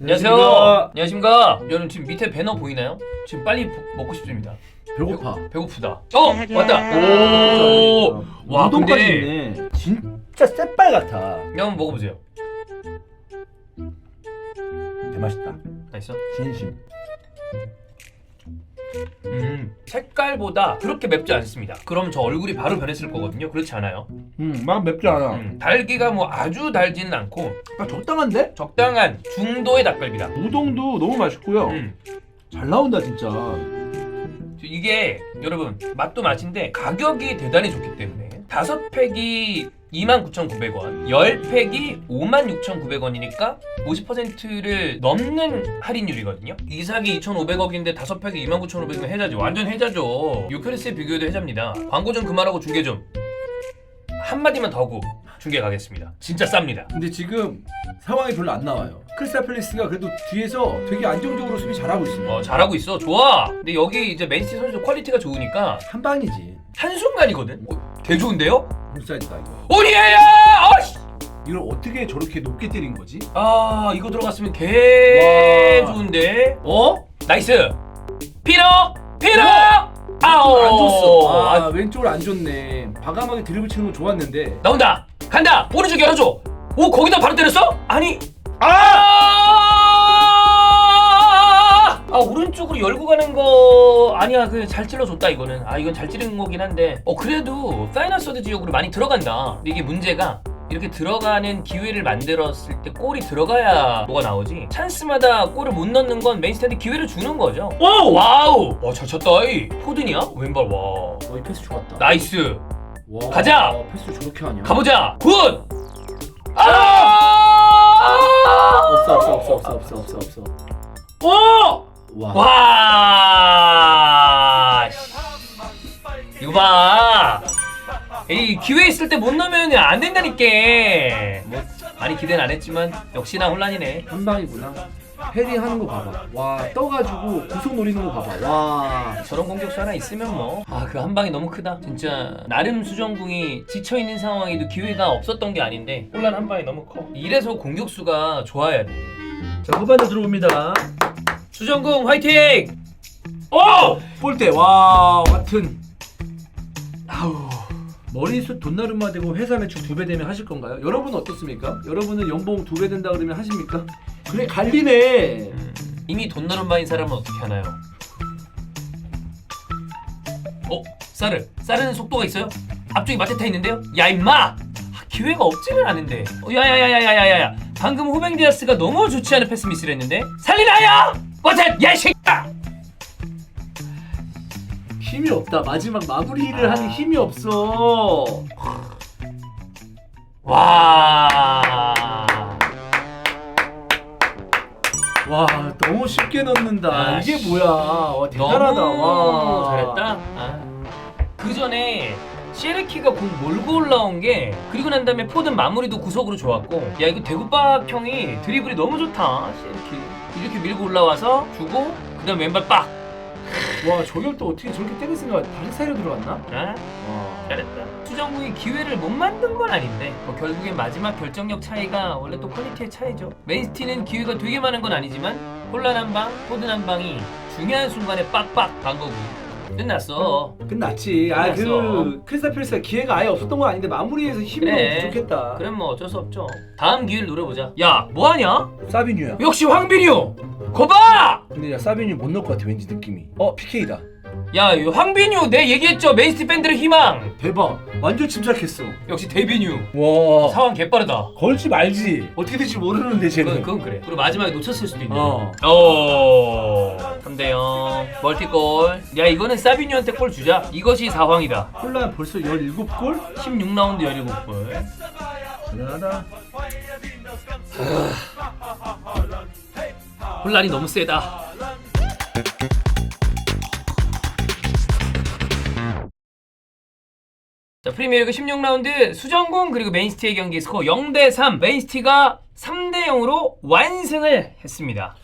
안녕하세요. 안녕하십니까. 안녕하십니까. 여러분 지금 밑에 배너 보이나요? 지금 빨리 보- 먹고 싶습니다. 배고파. 배고프다. 어 왔다. 오. 와 우동까지 근데 있네. 진짜 쌔빨 같아. 이거 한번 먹어보세요. 대맛있다. 맛있어? 진심. 음 색깔보다 그렇게 맵지 않습니다. 그럼 저 얼굴이 바로 변했을 거거든요. 그렇지 않아요? 음, 막 맵지 않아. 음, 달기가 뭐 아주 달지는 않고 아, 적당한데? 적당한 중도의 닭갈비다. 우동도 너무 맛있고요. 음. 잘 나온다 진짜. 이게 여러분 맛도 맛인데 가격이 대단히 좋기 때문에 다섯 팩이 29,900원, 10팩이 56,900원이니까 50%를 넘는 할인율이거든요. 이삭이 2,500억인데 다섯 팩이 29,500원 해자죠. 완전 해자죠. 유크리스에 비교해도 해자입니다. 광고 좀 그만하고 중계 좀. 한마디만 더 하고 중계 가겠습니다. 진짜 쌉니다. 근데 지금 상황이 별로 안 나와요. 크리스탈 팰리스가 그래도 뒤에서 되게 안정적으로 수비 잘하고 있습니다. 어, 잘하고 있어. 좋아. 근데 여기 이제 맨시티 선수 퀄리티가 좋으니까 한 방이지. 한순간이거든. 어, 개 좋은데요? 옵사이드다 이거. 오니에야! 어이씨! 이걸 어떻게 저렇게 높게 때린 거지? 아 이거 들어갔으면 개 와. 좋은데 어? 나이스 피너 피너 아오. 안 줬어. 아, 아, 왼쪽을 안 줬네. 과감하게 드리블 치는 건 좋았는데. 나온다. 간다. 오른쪽 열어줘. 오 거기다 바로 때렸어? 아니. 아! 아 오른쪽으로 열고 가는 거 아니야. 그 잘 찔러줬다 이거는. 아 이건 잘 찌른 거긴 한데. 어 그래도 파이널 서드 지역으로 많이 들어간다. 근데 이게 문제가 이렇게 들어가는 기회를 만들었을 때 골이 들어가야 뭐가 나오지 찬스마다 골을 못 넣는 건 맨시티한테 기회를 주는 거죠 오 와우 와잘 쳤다 이 포든이야 왼발 와 어, 이 패스 좋았다. 나이스 와, 가자! 와, 패스 저렇게 하냐? 가보자 굿 아! 없어 없어 없어 없어 없어 없어 없어. 오! 와. 와! 씨. 이거 봐. 이 기회 있을 때 못 넣으면 안 된다니까. 뭐 많이 기대는 안 했지만 역시나 혼란이네. 한 방이구나. 헤딩 하는 거 봐봐. 와 떠가지고 구속 노리는 거 봐봐. 와. 저런 공격수 하나 있으면 뭐. 아, 그 한 방이 너무 크다. 진짜 나름 수정궁이 지쳐 있는 상황에도 기회가 없었던 게 아닌데 혼란 한 방이 너무 커. 이래서 공격수가 좋아야 돼. 자 후반전 들어옵니다. 수정궁 화이팅! 오! 볼때 와 같은. 머리숱 돈나름마 되고 회사 매출 두 배 되면 하실 건가요? 여러분은 어떻습니까? 여러분은 연봉 두 배 된다 그러면 하십니까? 그래 갈리네. 이미 돈 나는 바인 사람은 어떻게 하나요? 어? 쌀을 쌀은 속도가 있어요? 앞쪽에 마테타 있는데요? 야 임마! 아, 기회가 없지는 않은데 어, 야야야야야야야 방금 후뱅 디아스가 너무 좋지 않은 패스 미스를 했는데 살리나요? 어째 야이 새끼야! 힘이 없다. 마지막 마무리를 하는 힘이 없어. 와 와 너무 쉽게 넣는다. 아, 이게 씨. 뭐야? 와, 대단하다. 너무 와 잘했다. 아. 그 전에 시에르키가 공 몰고 올라온 게 그리고 난 다음에 포든 마무리도 구석으로 좋았고 야 이거 대구박 형이 드리블이 너무 좋다 시에르키 이렇게 밀고 올라와서 주고 그다음 왼발 빡 와 저걸 또 어떻게 저렇게 때릴 생각? 다리 사이로 들어갔나? 아, 와. 잘했다 수정국이 기회를 못 만든 건 아닌데 뭐 결국엔 마지막 결정력 차이가 원래 또 퀄리티의 차이죠 맨시티는 기회가 되게 많은 건 아니지만 혼란 한 방 포든 한 방이 중요한 순간에 빡빡 간 거고 끝났어 끝났지. 아 끝났어. 그 크리스탈 팰리스가 기회가 아예 없었던 건 아닌데 마무리에서 힘이 그래. 너무 부족했다. 그럼 뭐 어쩔 수 없죠. 다음 기회를 노려보자. 야, 뭐 하냐? 사비뉴야. 역시 황빈유. 거봐. 근데 야 사비뉴 못 넣을 것 같아 왠지 느낌이. 어 PK다. 야, 이 황빈유 내 얘기했죠. 맨시티 팬들의 희망. 대박. 완전 침착했어. 역시 데뷔뉴. 와. 상황 개빠르다. 걸지 말지. 어떻게 될지 모르는데 그건, 쟤는. 그건 그래. 그리고 마지막에 놓쳤을 수도 있네. 어. 오. 3대 0. 멀티골. 야, 이거는 사비뉴한테 골 주자. 이것이 사황이다. 콜라 벌써 17골? 16라운드 17골. 대단하다. 혼란이 너무 세다. 자 프리미어리그 16라운드 수정공 그리고 맨시티의 경기 스코어 0대 3 맨시티가 3대 0으로 완승을 했습니다.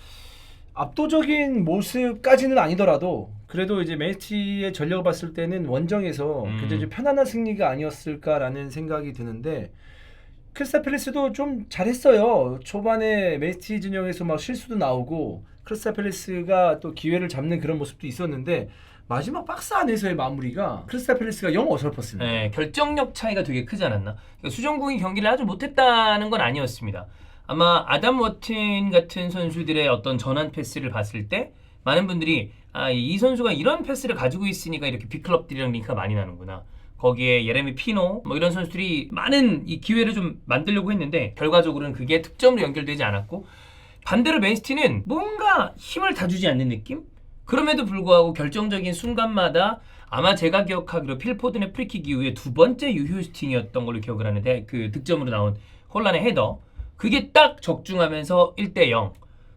압도적인 모습까지는 아니더라도 그래도 이제 맨시티의 전력을 봤을 때는 원정에서 음. 굉장히 좀 편안한 승리가 아니었을까라는 생각이 드는데 크리스탈 팰리스도 좀 잘했어요. 초반에 맨시티 진영에서 막 실수도 나오고 크리스탈 팰리스가 또 기회를 잡는 그런 모습도 있었는데 마지막 박스 안에서의 마무리가 크리스탈 팰리스가 영 어설펐습니다. 네, 결정력 차이가 되게 크지 않았나? 그러니까 수정국이 경기를 아주 못했다는 건 아니었습니다. 아마 아담 워튼 같은 선수들의 어떤 전환 패스를 봤을 때 많은 분들이 아, 이 선수가 이런 패스를 가지고 있으니까 이렇게 빅클럽들이랑 링크가 많이 나는구나. 거기에 예레미 피노 뭐 이런 선수들이 많은 이 기회를 좀 만들려고 했는데 결과적으로는 그게 득점으로 연결되지 않았고 반대로 맨시티는 뭔가 힘을 다 주지 않는 느낌? 그럼에도 불구하고 결정적인 순간마다 아마 제가 기억하기로 필포든의 프리킥 이후에 두 번째 유효 슈팅이었던 걸로 기억을 하는데 그 득점으로 나온 혼란의 헤더 그게 딱 적중하면서 1대 0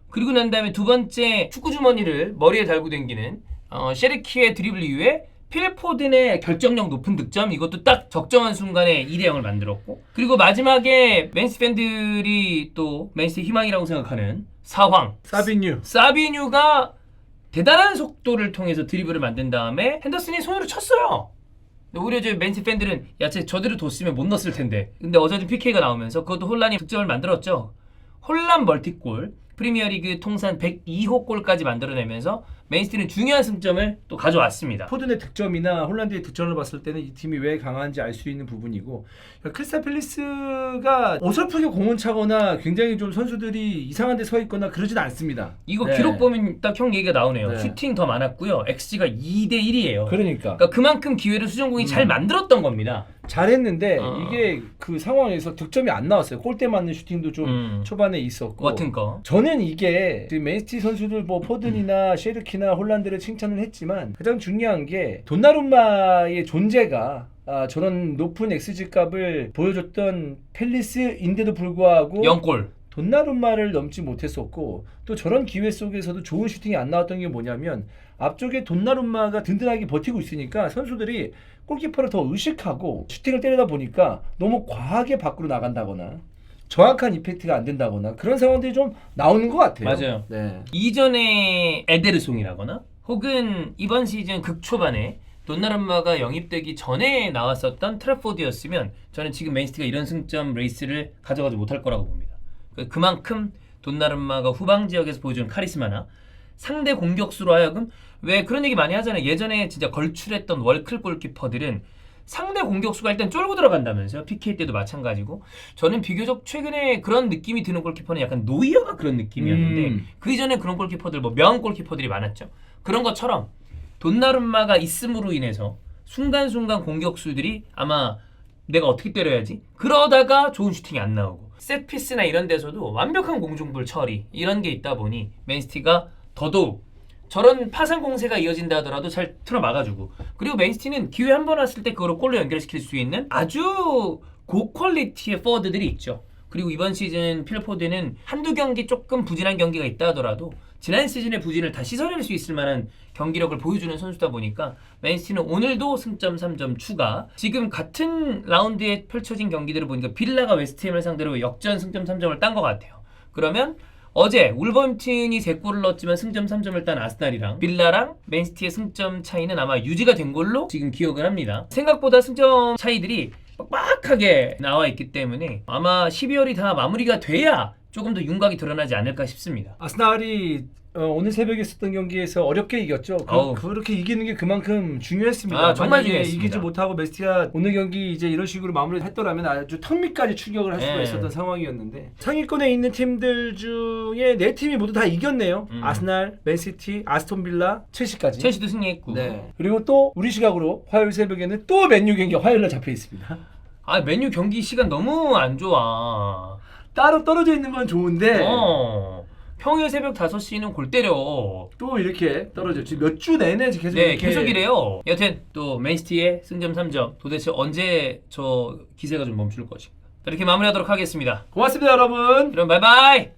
그리고 난 다음에 두 번째 축구 주머니를 머리에 달고 댕기는 어, 셰르키의 드리블 이후에 필포든의 결정력 높은 득점 이것도 딱 적정한 순간에 2대 0을 만들었고 그리고 마지막에 맨시 팬들이 또 맨시티 희망이라고 생각하는 사황 사비뉴 사비뉴가 대단한 속도를 통해서 드리블을 만든 다음에 핸더슨이 손으로 쳤어요. 근데 오히려 저 맨시 팬들은 야채 저대로 뒀으면 못 넣었을 텐데. 근데 어제도 PK가 나오면서 그것도 혼란이 득점을 만들었죠. 혼란 멀티골 프리미어리그 통산 102호 골까지 만들어내면서 맨시티는 중요한 승점을 또 가져왔습니다. 포든의 득점이나 홀란드의 득점을 봤을 때는 이 팀이 왜 강한지 알 수 있는 부분이고 그러니까 크리스탈 팰리스가 어설프게 공을 차거나 굉장히 좀 선수들이 이상한 데 서 있거나 그러진 않습니다. 이거 네. 기록 보면 딱 형 얘기가 나오네요. 네. 슈팅 더 많았고요. XG가 2대 1이에요. 그러니까 그러니까 그만큼 기회를 수정국이 잘 음. 만들었던 겁니다. 잘했는데 어. 이게 그 상황에서 득점이 안 나왔어요. 골대 맞는 슈팅도 좀 음. 초반에 있었고 같은 거. 저는 이게 지금 맨시티 선수들 뭐 포든이나 셰르키 나 홀란드를 칭찬을 했지만 가장 중요한 게 돈나룸마의 존재가 아, 저런 높은 XG 값을 보여줬던 펠리스인데도 불구하고 0골. 돈나룸마를 넘지 못했었고 또 저런 기회 속에서도 좋은 슈팅이 안 나왔던 게 뭐냐면 앞쪽에 돈나룸마가 든든하게 버티고 있으니까 선수들이 골키퍼를 더 의식하고 슈팅을 때리다 보니까 너무 과하게 밖으로 나간다거나 정확한 이펙트가 안 된다거나 그런 상황들이 좀 나오는 것 같아요. 맞아요. 네. 이전에 에데르송이라거나 혹은 이번 시즌 극초반에 돈나룸마가 영입되기 전에 나왔었던 트래포드였으면 저는 지금 맨시티가 이런 승점 레이스를 가져가지 못할 거라고 봅니다. 그- 그만큼 돈나룸마가 후방 지역에서 보여주는 카리스마나 상대 공격수로 하여금 왜 그런 얘기 많이 하잖아요. 예전에 진짜 걸출했던 월클 골키퍼들은 상대 공격수가 일단 쫄고 들어간다면서요. PK 때도 마찬가지고 저는 비교적 최근에 그런 느낌이 드는 골키퍼는 약간 노이어가 그런 느낌이었는데 음. 그 이전에 그런 골키퍼들 뭐 명한 골키퍼들이 많았죠. 그런 것처럼 돈나룸마가 있음으로 인해서 순간순간 공격수들이 아마 내가 어떻게 때려야지 그러다가 좋은 슈팅이 안 나오고 셋피스나 이런 데서도 완벽한 공중불 처리 이런 게 있다 보니 맨시티가 더더욱 저런 파상 공세가 이어진다 하더라도 잘 틀어 막아주고 그리고 맨시티는 기회 한 번 왔을 때 그걸 골로 연결시킬 수 있는 아주 고퀄리티의 포워드들이 있죠. 그리고 이번 시즌 필포드는 한두 경기 조금 부진한 경기가 있다 하더라도 지난 시즌의 부진을 다 씻어낼 수 있을 만한 경기력을 보여주는 선수다 보니까 맨시티는 오늘도 승점 3점 추가 지금 같은 라운드에 펼쳐진 경기들을 보니까 빌라가 웨스트햄을 상대로 역전 승점 3점을 딴 것 같아요. 그러면 어제 울버햄튼이 3골을 넣었지만 승점 3점을 딴 아스날이랑 빌라랑 맨시티의 승점 차이는 아마 유지가 된 걸로 지금 기억을 합니다. 생각보다 승점 차이들이 빡빡하게 나와 있기 때문에 아마 12월이 다 마무리가 돼야 조금 더 윤곽이 드러나지 않을까 싶습니다. 아스날이 어, 오늘 새벽에 있었던 경기에서 어렵게 이겼죠. 어우. 그, 그렇게 이기는 게 그만큼 중요했습니다. 아, 정말 만약에 중요했습니다. 이기지 못하고 메스티가 오늘 경기 이제 이런 식으로 마무리를 했더라면 아주 턱밑까지 추격을 할 수가 네. 있었던 상황이었는데 상위권에 있는 팀들 중에 네 팀이 모두 다 이겼네요. 음. 아스날, 맨시티, 아스톤빌라, 첼시까지. 첼시도 승리했고 네. 그리고 또 우리 시각으로 화요일 새벽에는 또 맨유 경기 화요일 날 잡혀 있습니다. 아 메뉴 경기 시간 너무 안 좋아. 따로 떨어져 있는 건 좋은데 어. 평일 새벽 5시는 골 때려. 또 이렇게 떨어져. 지금 몇 주 내내 계속 네, 이렇게 계속 이래요. 여튼 또 맨시티의 승점 3점. 도대체 언제 저 기세가 좀 멈출 것인가. 이렇게 마무리하도록 하겠습니다. 고맙습니다, 여러분. 그럼 바이바이.